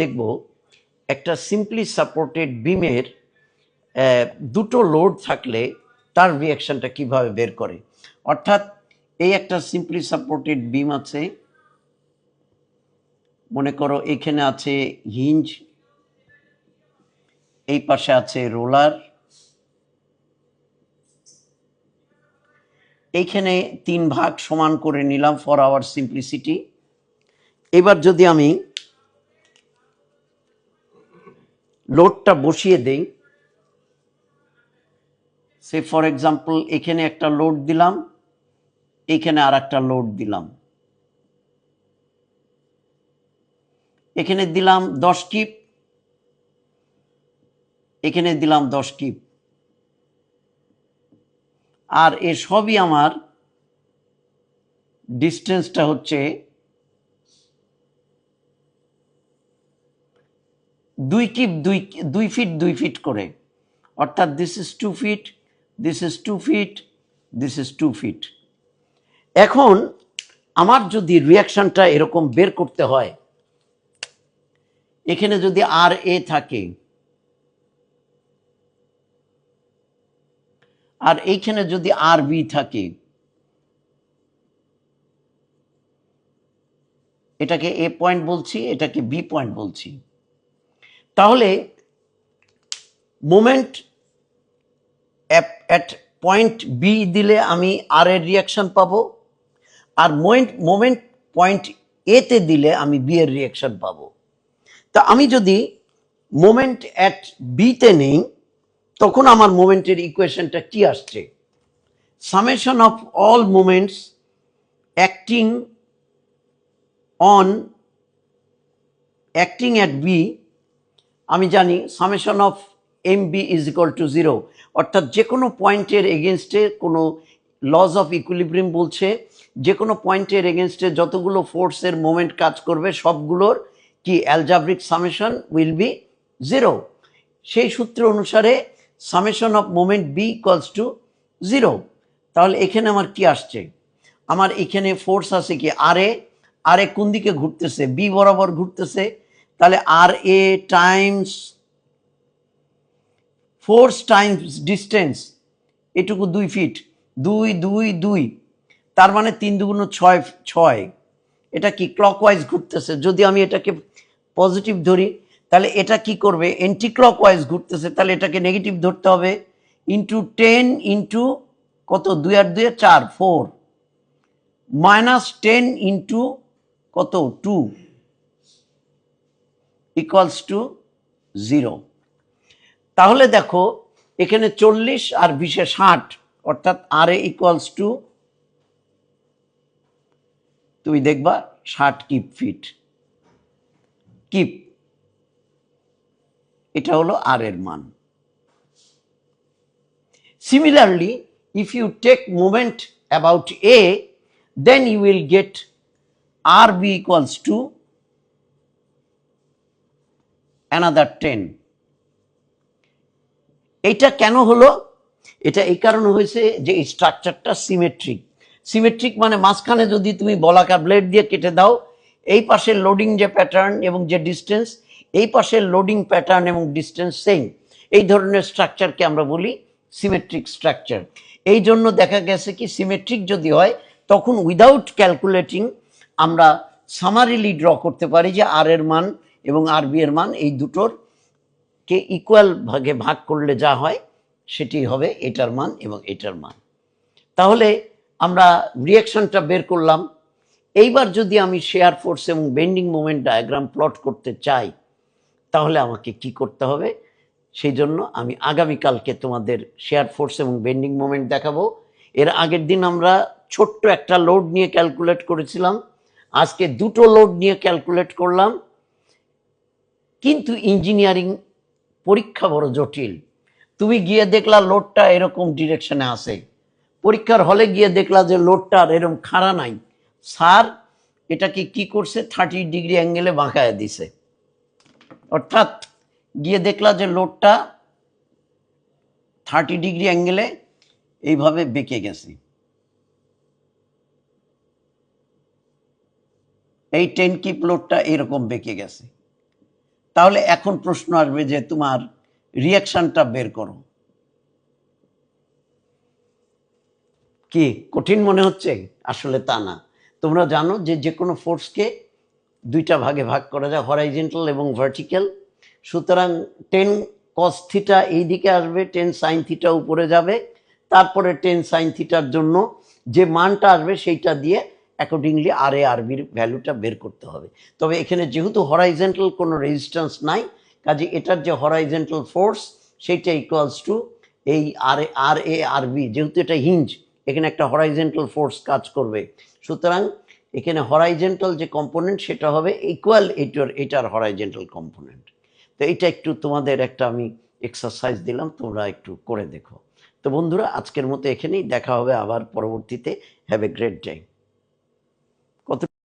দেখব, একটা simply supported বিমের দুটো লোড থাকলে তার রিয়াকশনটা কীভাবে বের করে। অর্থাৎ এই একটা সিম্পলি সাপোর্টেড বিম আছে, মনে করো এখানে আছে হিঞ্জ এই পাশে আছে রোলার এইখানে তিন ভাগ সমান করে নিলাম ফর আওয়ার সিম্পলিসিটি এবার যদি আমি লোডটা বসিয়ে দেই। সে ফর এক্সাম্পল এখানে একটা লোড দিলাম, এখানে আর একটা লোড দিলাম। এখানে দিলাম দশ কিপ, এখানে দিলাম দশ কিপ। আর এ সবই আমার ডিস্টেন্সটা হচ্ছে দুই কিপ দুই দুই ফিট দুই ফিট করে। অর্থাৎ this is two feet this is two feet this is two feet এখন আমার যদি রিয়াকশনটা এরকম বের করতে হয়, এখানে যদি আর এ থাকে, আর এইখানে যদি আর বি থাকে, এটাকে এ পয়েন্ট বলছি, এটাকে বি পয়েন্ট বলছি। তাহলে মোমেন্ট অ্যাট পয়েন্ট বি দিলে আমি আর এর রিয়াকশন পাবো আর মোমেন্ট মোমেন্ট পয়েন্ট এতে দিলে আমি বি এর রিয়াকশন পাবো। তা আমি যদি মোমেন্ট অ্যাট বিতে নেই, তখন আমার মোমেন্টের ইকুয়েশনটা কি আসছে? Summation of all moments acting on acting at B আমি জানি summation of M B is equal to zero অর্থাৎ যে কোনো পয়েন্টের এগেনস্টে কোনো লস অফ ইকুইলিব্রিয়াম বলছে যে কোনো পয়েন্টের এগেনস্টে যতগুলো ফোর্সের মোমেন্ট কাজ করবে, সবগুলোর কি algebraic summation will be zero সেই সূত্র অনুসারে summation of moment B equals to zero তাহলে এখানে আমার কি আসছে? আমার এখানে ফোর্স আছে কি? আর এ আর এ কোন দিকে ঘুরতেছে? বি বরাবর ঘুরতেছে। তাহলে R A times force times distance এটুকু দুই ফিট দুই দুই দুই, তার মানে তিন দুগুণ ছয় ছয়। এটা কি ক্লকওয়াইজ ঘুরতেছে? যদি আমি এটাকে পজিটিভ ধরি, তাহলে এটা কি করবে? এন্টি ক্লকওয়াইজ ঘুরতেছে, তাহলে এটাকে নেগেটিভ ধরতে হবে ইন্টু টেন ইন্টু কত? দুই আর দুই চার ফোর মাইনাস টেন ইন্টু কত? টু ইকুয়ালস টু জিরো তাহলে দেখো, এখানে চল্লিশ আর বিশে ষাট, অর্থাৎ আর এ ইকুয়ালস টু তুমি দেখবা, ষাট কিপ ফিট কিপ এটা হলো আর এর মান. Similarly you take moment about A then you will get R B equals to another ten এটা কেন হলো? এটা এই কারণে হয়েছে যে এই স্ট্রাকচারটা সিমেট্রিক সিমেট্রিক মানে মাঝখানে যদি তুমি বলাকার ব্লেড দিয়ে কেটে দাও, এই পাশের লোডিং যে প্যাটার্ন এবং যে ডিস্টেন্স এই পাশের লোডিং প্যাটার্ন এবং ডিস্টেন্স সেম এই ধরনের স্ট্রাকচারকে আমরা বলি সিমেট্রিক স্ট্রাকচার এই জন্য দেখা গেছে কি সিমেট্রিক যদি হয়, তখন উইদাউট ক্যালকুলেটিং আমরা সামারিলি ড্র করতে পারি যে আর এর মান এবং আর বি এর মান এই দুটোর কে ইকুয়াল ভাগে ভাগ করলে যা হয়, সেটি হবে এটার মান এবং এটার মান। তাহলে আমরা রিয়াকশনটা বের করলাম। এইবার যদি আমি শেয়ার ফোর্স এবং বেন্ডিং মোমেন্ট ডায়াগ্রাম প্লট করতে চাই, তাহলে আমাকে কি করতে হবে? সেই জন্য আমি আগামীকালকে তোমাদের শেয়ার ফোর্স এবং বেন্ডিং মোমেন্ট দেখাবো। এর আগের দিন আমরা ছোট্ট একটা লোড নিয়ে ক্যালকুলেট করেছিলাম। আজকে দুটো লোড নিয়ে ক্যালকুলেট করলাম। কিন্তু ইঞ্জিনিয়ারিং পরীক্ষা বড় জটিল। তুমি গিয়ে দেখলা লোডটা এরকম ডিরেকশনে আসে পরীক্ষার হলে গিয়ে দেখলা যে লোডটা আর এরকম খাড়া নাই। স্যার এটাকে কি করছে? থার্টি ডিগ্রি অ্যাঙ্গেলে বাঁকায় দিছে। অর্থাৎ গিয়ে দেখলা যে লোডটা থার্টি ডিগ্রি অ্যাঙ্গেলে এইভাবে বেঁকে গেছে। এই টেন কিপ লোডটা এরকম বেঁকে গেছে। তাহলে এখন প্রশ্ন আসবে যে তোমার রিয়াকশনটা বের করো। কি, কঠিন মনে হচ্ছে? আসলে তা না। তোমরা জানো যে যে কোনো ফোর্সকে দুইটা ভাগে ভাগ করা যায় হরাইজেন্টাল এবং ভার্টিক্যাল সুতরাং টেন কস থিটা এই দিকে আসবে টেন সাইন থিটা উপরে যাবে। তারপরে টেন সাইন থিটার জন্য যে মানটা আসবে সেইটা দিয়ে অ্যাকর্ডিংলি আর এ আরবির ভ্যালুটা বের করতে হবে। তবে এখানে যেহেতু হরাইজেন্টাল কোনো রেজিস্ট্যান্স নাই, কাজে এটার যে হরাইজেন্টাল ফোর্স সেইটা ইকুয়ালস টু এই আর এ আর এ আরবি যেহেতু এটা হিঞ্জ এখানে একটা হরাইজেন্টাল ফোর্স কাজ করবে। সুতরাং এখানে হরাইজেন্টাল যে কম্পোনেন্ট সেটা হবে ইকুয়াল এটার এটার হরাইজেন্টাল কম্পোনেন্ট তো এটা একটু তোমাদের একটা আমি এক্সারসাইজ দিলাম, তোমরা একটু করে দেখো। তো বন্ধুরা, আজকের মতো এখানেই দেখা হবে আবার পরবর্তীতে। Have a great day